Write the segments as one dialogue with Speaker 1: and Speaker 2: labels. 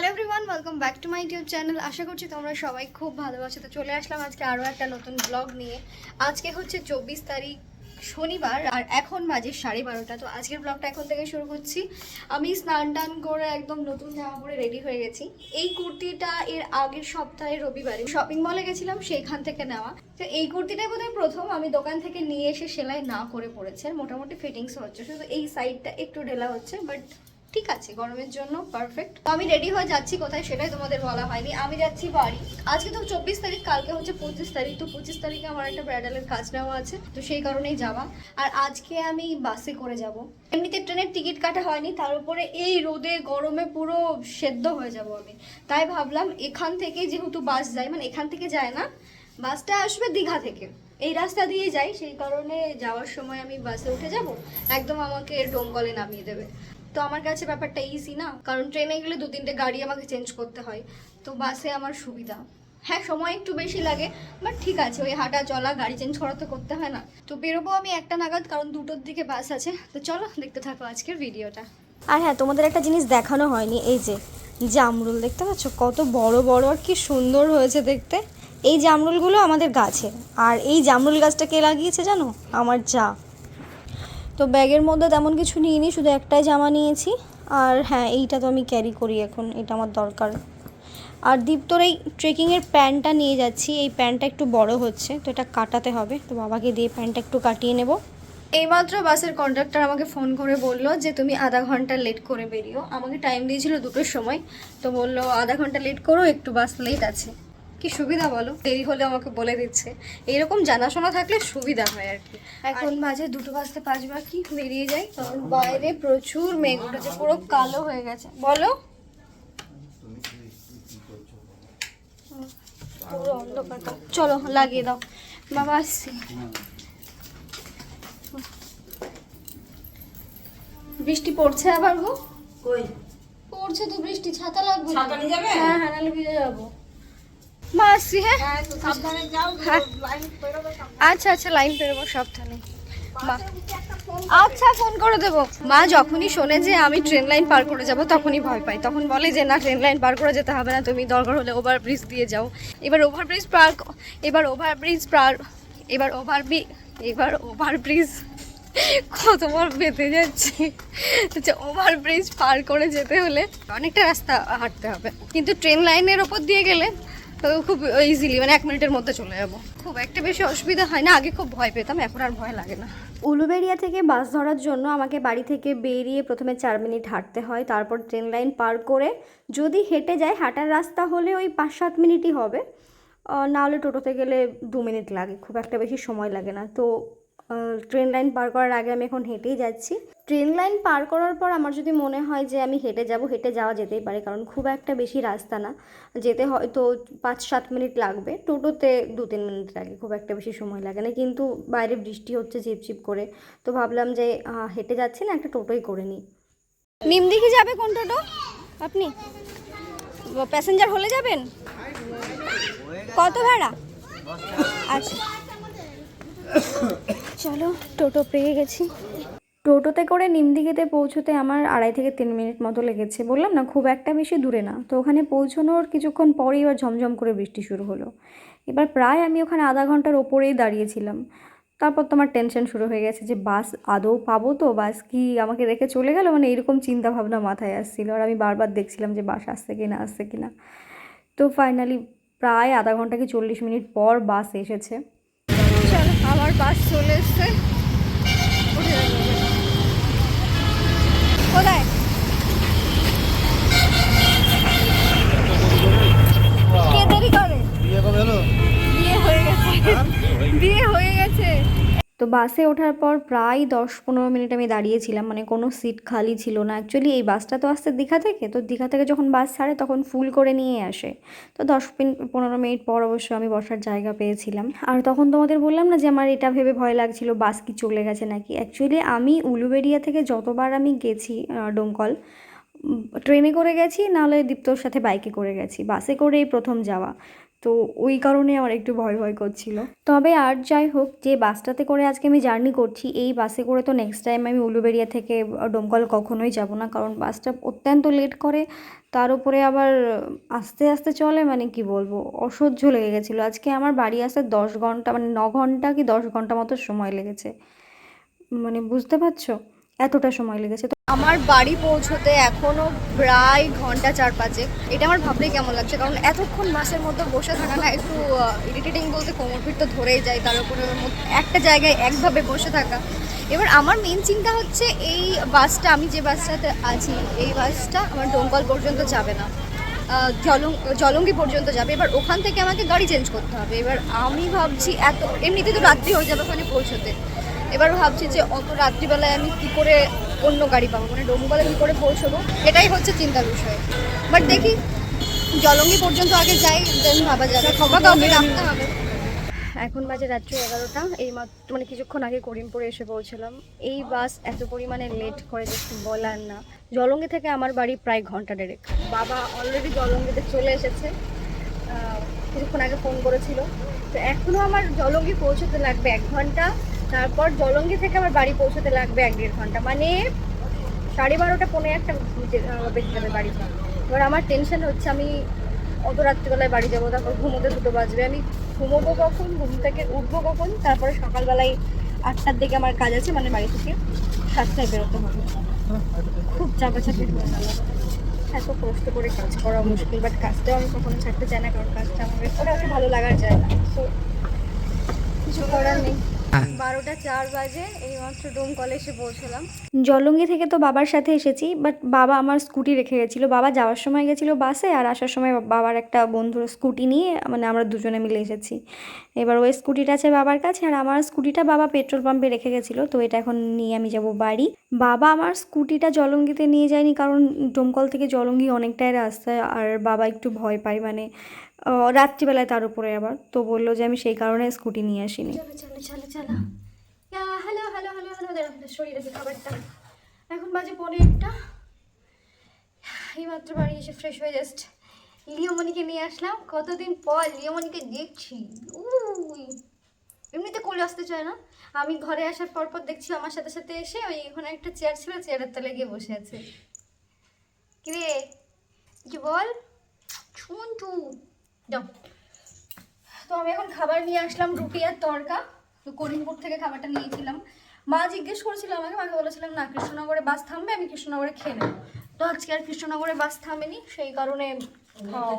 Speaker 1: Hello everyone welcome back to my YouTube channel আশা করছি তোমরা সবাই খুব ভালোবাসো তো চলে আসলাম আজকে আরও একটা নতুন ব্লগ নিয়ে। আজকে হচ্ছে চব্বিশ তারিখ শনিবার, আর এখন বাজে সাড়ে বারোটা। তো আজকের ব্লগটা এখন থেকে শুরু করছি। আমি স্নান টান করে একদম নতুন জামা পরে রেডি হয়ে গেছি। এই কুর্তিটা এর আগের সপ্তাহে রবিবারে শপিং মলে গেছিলাম, সেইখান থেকে নেওয়া। তো এই কুর্তিটাই বোধহয় প্রথম। আমি দোকান থেকে নিয়ে এসে সেলাই না করে পড়েছে মোটামুটি ফিটিংস হচ্ছে। শুধু এই সাইডটা একটু ঢেলা হচ্ছে বাট ঠিক আছে, গরমের জন্য পারফেক্ট আমি রেডি হয়ে যাচ্ছি, কোথায় সেটাই তোমাদের বলা হয়নি। আমি যাচ্ছি বাড়ি। আজকে তো চব্বিশ তারিখ, কালকে হচ্ছে পঁচিশ তারিখ। তো পঁচিশ তারিখে আমার একটা ব্রাইডালের কাজ নেওয়া আছে, তো সেই কারণেই যাওয়া। আর আজকে আমি বাসে করে যাব। এমনিতে ট্রেনের টিকিট কাটা হয়নি, তার উপরে এই রোদে, গরমে পুরো সেদ্ধ হয়ে যাব আমি। তাই ভাবলাম এখান থেকে যেহেতু বাস যায় মানে এখান থেকে যায় না, বাসটা আসবে দীঘা থেকে। এই রাস্তা দিয়ে যাই, সেই কারণে যাওয়ার সময় আমি বাসে উঠে যাব। একদম আমাকে ডোমকলে নামিয়ে দেবে। তো আমার কাছে ব্যাপারটা ইজি না। কারণ ট্রেনে গেলে দু তিনটে গাড়ি আমাকে চেঞ্জ করতে হয়। তো বাসে আমার সুবিধা। হ্যাঁ সময় একটু বেশি লাগে বাট ঠিক আছে, ওই হাঁটা, চলা, গাড়ি চেঞ্জ করা তো করতে হয় না। তো বেরোবো আমি একটা নাগাদ, কারণ দুটোর দিকে বাস আছে। তো চলো, দেখতে থাকো আজকের ভিডিওটা
Speaker 2: আর হ্যাঁ তোমাদের একটা জিনিস দেখানো হয়নি, এই যে জামরুল, দেখতে পাচ্ছ? কত বড় বড়, আর কি সুন্দর হয়েছে দেখতে। এই জামরুলগুলো আমাদের গাছে। আর এই জামরুল গাছটা কে লাগিয়েছে জানো? আমার যা। তো ব্যাগের মধ্যে তেমন কিছু নিইনি, শুধু একটাই জামা নিয়েছি। আর হ্যাঁ এইটা তো আমি ক্যারি করি এখন, এটা আমার দরকার। আর দীপ্তর এই ট্রেকিংয়ের প্যান্টটা নিয়ে যাচ্ছি, এই প্যান্টটা একটু বড় হচ্ছে, তো এটা কাটাতে হবে। তো বাবাকে দিয়ে প্যান্টটা একটু কাটিয়ে নেব।
Speaker 1: এইমাত্র বাসের কন্ডাক্টর আমাকে ফোন করে বলল যে, তুমি আধা ঘণ্টা লেট করে বেরিও। আমাকে টাইম দিয়েছিল দুটোর সময়, তো বলল, আধা ঘণ্টা লেট করো, একটু বাস লেট আছে। কি সুবিধা বলো? দেরি হলে আমাকে বলে দিচ্ছে। এইরকম জানাশোনা থাকলে সুবিধা হয় আর কি। এখন বাজে দুটো বাজতে পাঁচ বাকি বেরিয়ে যাই। কারণ বাইরে প্রচুর মেঘ উঠেছে পুরো কালো হয়ে গেছে। বলো? পুরো অন্ধকার। চলো লাগিয়ে দাও। বাবা আসছি। বৃষ্টি পড়ছে আবার গো?
Speaker 3: কই?
Speaker 1: পড়ছে তো বৃষ্টি ছাতা লাগবে।
Speaker 3: ছাতা নিয়ে যাবে?
Speaker 1: হ্যাঁ হ্যাঁ নাহলে ভিজে যাব। মা আসছি হ্যাঁ
Speaker 3: হ্যাঁ।
Speaker 1: হ্যাঁ। আচ্ছা আচ্ছা লাইন পেরোবো সাবধানে। মা। আচ্ছা ফোন করে দেবো। মা যখনই শোনে যে আমি ট্রেন লাইন পার করে যাব তখনই ভয় পাই তখন বলে যে না ট্রেন লাইন পার করে যেতে হবে না তুমি দরকার হলে ওভার ব্রিজ দিয়ে যাও। এবার ওভার ব্রিজ পার এবার ওভার ব্রিজ পার এবার ওভার ব্রি এবার ওভার ব্রিজ কতবার বেঁধে যাচ্ছে। আচ্ছা ওভার ব্রিজ পার করে যেতে হলে অনেকটা রাস্তা হাঁটতে হবে। কিন্তু ট্রেন লাইনের ওপর দিয়ে গেলে তো খুব ইজিলি মানে এক মিনিটের মধ্যে চলে যাব। খুব একটা বেশি অসুবিধা হয় না, আগে খুব ভয় পেতাম, এখন আর ভয় লাগে না।
Speaker 2: উলুবেড়িয়া থেকে বাস ধরার জন্য আমাকে বাড়ি থেকে বেরিয়ে প্রথমে চার মিনিট হাঁটতে হয়, তারপর ট্রেন লাইন পার করে যদি হেঁটে যায় হাঁটার রাস্তা হলে ওই পাঁচ সাত মিনিটই হবে। না হলে টোটোতে গেলে দু মিনিট লাগে, খুব একটা বেশি সময় লাগে না। তো ট্রেন লাইন পার করার আগে আমি এখন হেঁটেই যাচ্ছি। ট্রেন লাইন পার করার পর আমার যদি মনে হয় যে আমি হেঁটে যাব, হেঁটে যাওয়া যেতেই পারে, কারণ খুব একটা বেশি রাস্তা না। যেতে হয়তো পাঁচ সাত মিনিট লাগবে, টোটোতে দু তিন মিনিট লাগে, খুব একটা বেশি সময় লাগে না। কিন্তু বাইরে বৃষ্টি হচ্ছে, ঝিপঝিপ করে। তো ভাবলাম যে হেঁটে যাচ্ছি না, একটা টোটোই করে নিই। নিমদিঘি যাবে কোন টোটো? আপনি? প্যাসেঞ্জার হলে যাবেন? কত ভাড়া? আচ্ছা। চলো, টোটো পেয়ে গেছি। টোটোতে করে নিমদিঘিতে পৌঁছতে আমার আড়াই থেকে তিন মিনিট মতো লেগেছে। বললাম না, খুব একটা বেশি দূরে না। তো ওখানে পৌঁছানোর কিছুক্ষণ পরেই এবার ঝমঝম করে বৃষ্টি শুরু হলো। এবার প্রায় আমি ওখানে আধা ঘণ্টার ওপরেই দাঁড়িয়েছিলাম। তারপর তো আমার টেনশন শুরু হয়ে গেছে যে, বাস আদৌ পাবো তো? বাস কি আমাকে রেখে চলে গেল? মানে এরকম চিন্তা ভাবনা মাথায় আসছিল। আর আমি বারবার দেখছিলাম যে, বাস আসছে কি না আসছে কি না তো ফাইনালি প্রায় আধা ঘণ্টা কি চল্লিশ মিনিট পর বাস এসেছে।
Speaker 1: আমার বাস চলে এসছে উঠে যাব এবার। কোথায় কে দেরি করে বিয়ে হয়ে গেছে বিয়ে হয়ে গেছে
Speaker 2: তো বাসে ওঠার পর প্রায় দশ পনেরো মিনিট আমি দাঁড়িয়েছিলাম মানে কোনো সিট খালি ছিল না। অ্যাকচুয়ালি এই বাসটা তো আসছে দীঘা থেকে, তো দীঘা থেকে যখন বাস ছাড়ে তখন ফুল করে নিয়ে আসে। তো দশ পনেরো মিনিট পর অবশ্য আমি বসার জায়গা পেয়েছিলাম। আর তখন তোমাদের বললাম না যে আমার এটা ভেবে ভয় লাগছিল, বাস কি চলে গেছে নাকি? অ্যাকচুয়ালি আমি উলুবেড়িয়া থেকে যতবার আমি গেছি ডোমকল ট্রেনে করে গেছি, নাহলে দীপ্তর সাথে বাইকে করে গেছি। বাসে করে এই প্রথম যাওয়া।
Speaker 1: তো ওই কারণে আমার একটু ভয় ভয় করছিল। তবে আর যাই হোক, যে বাসটাতে করে আজকে আমি জার্নি করছি, এই বাসে করে তো নেক্সট টাইম আমি উলুবেড়িয়া থেকে ডোমকল কখনোই যাব না। কারণ বাসটা অত্যন্ত লেট করে, তার উপরে আবার আস্তে আস্তে চলে মানে কি বলব, অসহ্য লেগে গেছিল। আজকে আমার বাড়ি আসতে দশ ঘণ্টা মানে ন ঘণ্টা কি দশ ঘণ্টা মতো সময় লেগেছে। মানে বুঝতে পারছ? এতটা সময় লেগেছে।
Speaker 3: আমার বাড়ি পৌঁছতে এখনও প্রায় ঘণ্টা চার পাঁচে। এটা আমার ভাবলেই কেমন লাগছে, কারণ এতক্ষণ বাসের মধ্যে বসে থাকা না, একটু ইরিটেটিং বলতে কোমর তো ধরেই যায়, তার উপরে একটা জায়গায় একভাবে বসে থাকা। এবার আমার মেন চিন্তা হচ্ছে এই বাসটা, আমি যে বাসটাতে আছি, এই বাসটা আমার ডোমকল পর্যন্ত যাবে না। জলং, জলঙ্গি পর্যন্ত যাবে। এবার ওখান থেকে আমাকে গাড়ি চেঞ্জ করতে হবে। এবার আমি ভাবছি এত, এমনিতে তো রাত্রি হয়ে যাবে ওখানে পৌঁছতে। এবার ভাবছি যে অত রাত্রিবেলায় আমি কি করে অন্য গাড়ি পাবো? মানে ডোমকলে কি করে পৌঁছবো? এটাই হচ্ছে চিন্তার বিষয়। বাট দেখি জলঙ্গি পর্যন্ত আগে যাই দেন ভাবা যাবে। খবর কাউকে রাখতে হবে?
Speaker 1: এখন বাজে রাত্রি এগারোটা। এই মাত্র মানে কিছুক্ষণ আগে করিমপুরে এসে পৌঁছলাম। এই বাস এত পরিমাণে লেট করে কি বলার না। জলঙ্গি থেকে আমার বাড়ি প্রায় ঘণ্টা দেড়েক। বাবা অলরেডি জলঙ্গিতে চলে এসেছে। কিছুক্ষণ আগে ফোন করেছিল। তো এখনও আমার জলঙ্গি পৌঁছতে লাগবে এক ঘণ্টা। তারপর জলঙ্গি থেকে আমার বাড়ি পৌঁছতে লাগবে এক দেড় ঘণ্টা। মানে সাড়ে বারোটা পনেরো একটা বেজে যাবে বাড়িতে এবার আমার টেনশন হচ্ছে, আমি অত রাত্রিবেলায় বাড়ি যাব, তারপর ঘুমোতে দুটো বাজবে। আমি ঘুমোবো কখন? ঘুম থেকে উঠবো কখন? তারপরে সকালবেলায় আটটার দিকে আমার কাজ আছে মানে বাড়ি থেকে সাতটায় বেরোতে হবে। খুব চাপাচাপি হয়ে গেল। এত কষ্ট করে কাজ করা মুশকিল বাট কাজটাও আমি কখনো ছাড়তে চাই না, কারণ কাজটা আমার ওটা ভালো লাগার জায়গা। তো কিছু করার নেই। বারোটা চার বাজে এইমাত্র ডোম কলেজে পৌঁছলাম। জলঙ্গি থেকে তো বাবার সাথে এসেছি বাট বাবা আমার স্কুটি রেখে গেছিল। বাবা যাওয়ার সময় গেছিল বাসে আর আসার সময় বাবার একটা বন্ধুর স্কুটি নিয়ে মানে আমরা দুজনে মিলে এসেছি। এবার ওই স্কুটিটা আছে বাবার কাছে আর আমার স্কুটিটা বাবা পেট্রোল পাম্পে রেখে গেছিল তো এটা এখন নিয়ে আমি যাব বাড়ি। বাবা আমার স্কুটিটা জলঙ্গিতে নিয়ে যায়নি কারণ ডোমকল থেকে জলঙ্গি অনেকটাই রাস্তা আর বাবা একটু ভয় পায় মানে রাত্রিবেলায় তার উপরে আবার। তো বলল যে আমি সেই কারণে স্কুটি নিয়ে আসিনি। চলো চলো চলো হ্যালো হ্যালো হ্যালো হ্যালো দাঁড়া শরীরে খাবারটা। এখন বাজে পনেরো একটা এইমাত্র বাড়ি এসে ফ্রেশ হয়ে জাস্ট লিওমণিকে নিয়ে আসলাম। কতদিন পর লিওমণিকে দেখছি। উই, এমনিতে কোলে আসতে চায় না। আমি ঘরে আসার পর পর দেখছি আমার সাথে সাথে এসে ওই ওখানে একটা চেয়ার ছিল চেয়ারের তলে গিয়ে বসে আছে। কিরে, কিছু বল? ছুন্টু। যাও তো আমি এখন খাবার নিয়ে আসলাম রুটি আর তড়কা। তো করিমপুর থেকে খাবারটা নিয়েছিলাম। মা জিজ্ঞেস করেছিল আমাকে মাকে বলেছিলাম না কৃষ্ণনগরে বাস থামবে আমি কৃষ্ণনগরে খেয়ে নেব। তো আজকে আর কৃষ্ণনগরে বাস থামেনি সেই কারণে খাওয়া।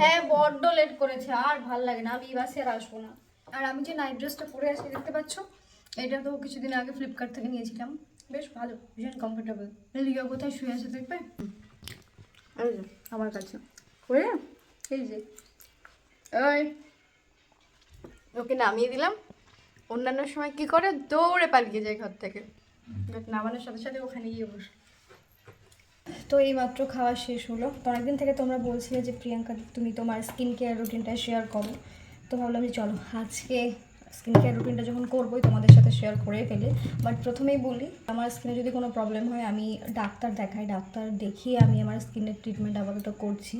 Speaker 1: হ্যাঁ বড্ড লেট করেছে আর ভালো লাগে না আমি এই বাসে আর আসব না। আর আমি যে নাইট ড্রেসটা পরে আছি দেখতে পাচ্ছ? এটা তো কিছুদিন আগে ফ্লিপকার্ট থেকে নিয়েছিলাম। বেশ ভালো ভীষণ কমফোর্টেবল লিও কোথায় শুয়ে আছে দেখবে? আমার কাছে। করে এই যে। ওকে নামিয়ে দিলাম। অন্যান্য সময় কি করে? দৌড়ে পালিয়ে যায় ঘর থেকে। বাট নামানোর সাথে সাথে ওখানে গিয়ে বসে। তো এই মাত্র খাওয়া শেষ হলো। তো অনেকদিন থেকে তোমরা বলছিলে যে প্রিয়াঙ্কা তুমি তোমার স্কিন কেয়ার রুটিনটা শেয়ার করো। তো ভাবলাম যে চলো আজকে স্কিন কেয়ার রুটিনটা যখন করবোই তোমাদের সাথে শেয়ার করে ফেলে। বাট প্রথমেই বলি আমার স্কিনে যদি কোনো প্রবলেম হয় আমি ডাক্তার দেখাই। ডাক্তার দেখিয়ে আমি আমার স্কিনের ট্রিটমেন্ট আপাতত করছি।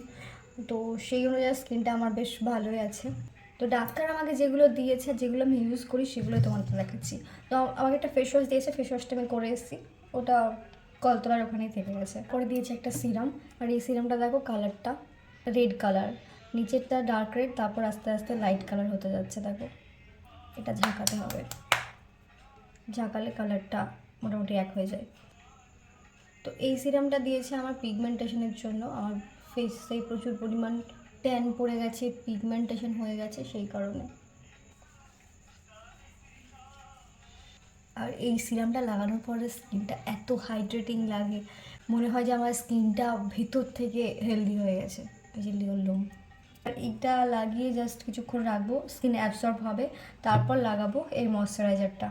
Speaker 1: তো সেই অনুযায়ী স্কিনটা আমার বেশ ভালোই আছে। তো ডাক্তার আমাকে যেগুলো দিয়েছে, যেগুলো আমি ইউজ করি, সেগুলোই তোমাদের দেখাচ্ছি। তো আমাকে একটা ফেস ওয়াশ দিয়েছে ফেস ওয়াশটা আমি করে এসেছি। ওটা কলতলার ওখানেই থেকে গেছে। করে দিয়েছে একটা সিরাম আর এই সিরামটা দেখো কালারটা রেড কালার নিচেরটা ডার্ক রেড তারপর আস্তে আস্তে লাইট কালার হতে যাচ্ছে, দেখো। এটা ঝাঁকাতে হবে। ঝাঁকালে কালারটা মোটামুটি এক হয়ে যায়। তো এই সিরামটা দিয়েছে আমার পিগমেন্টেশনের জন্য। আমার ফেসে প্রচুর পরিমাণ ট্যান পড়ে গেছে পিগমেন্টেশন হয়ে গেছে সেই কারণে। আর এই সিরামটা লাগানোর পরে স্কিনটা এত হাইড্রেটিং লাগে, মনে হয় যে আমার স্কিনটা ভেতর থেকে হেলদি হয়ে গেছে, এই লিওর আর এইটা লাগিয়ে জাস্ট কিছুক্ষণ রাখব স্কিন অ্যাবসর্ব হবে, তারপর লাগাবো এই ময়শ্চারাইজারটা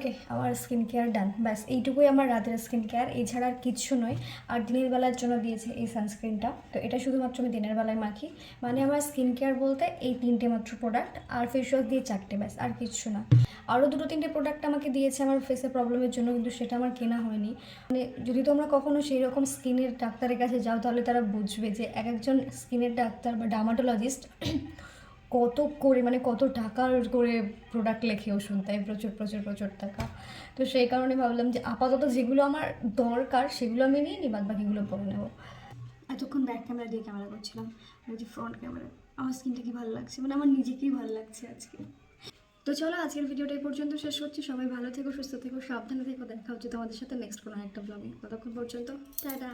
Speaker 1: ওকে আমার স্কিন কেয়ার ডান ব্যাস, এইটুকুই আমার রাতের স্কিন কেয়ার এছাড়া আর কিচ্ছু নয়। আর দিনের বেলার জন্য দিয়েছে এই সানস্ক্রিনটা তো এটা শুধুমাত্র আমি দিনের বেলায় মাখি। মানে আমার স্কিন কেয়ার বলতে এই তিনটে মাত্র প্রোডাক্ট আর ফেস ওয়াশ দিয়ে চারটে, ব্যাস, আর কিচ্ছু না। আরও দুটো তিনটে প্রোডাক্ট আমাকে দিয়েছে আমার ফেসের প্রবলেমের জন্য, কিন্তু সেটা আমার কেনা হয়নি। মানে যদি তোমরা কখনো সেই রকম স্কিনের ডাক্তারের কাছে যাও, তাহলে তারা বুঝবে যে এক একজন স্কিনের ডাক্তার বা ডার্মাটোলজিস্ট কত করে মানে কত টাকার করে প্রোডাক্ট লেখে ওষুধ দেয় প্রচুর প্রচুর প্রচুর টাকা। তো সেই কারণে ভাবলাম যে আপাতত যেগুলো আমার দরকার সেগুলো আমি নিয়ে নিই বাদ বাকিগুলো পরে নেব। এতক্ষণ ব্যাক ক্যামেরা দিয়ে ক্যামেরা করছিলাম বলছি ফ্রন্ট ক্যামেরা আমার স্কিনটা কি ভালো লাগছে? মানে আমার নিজেকেই ভালো লাগছে আজকে। তো চলো আজকের ভিডিওটা এই পর্যন্ত শেষ করছি, সবাই ভালো থেকো, সুস্থ থেকো, সাবধানে থেকো, দেখা হচ্ছে তোমাদের সাথে নেক্সট কোনো একটা ব্লগে ততক্ষণ পর্যন্ত, টাটা!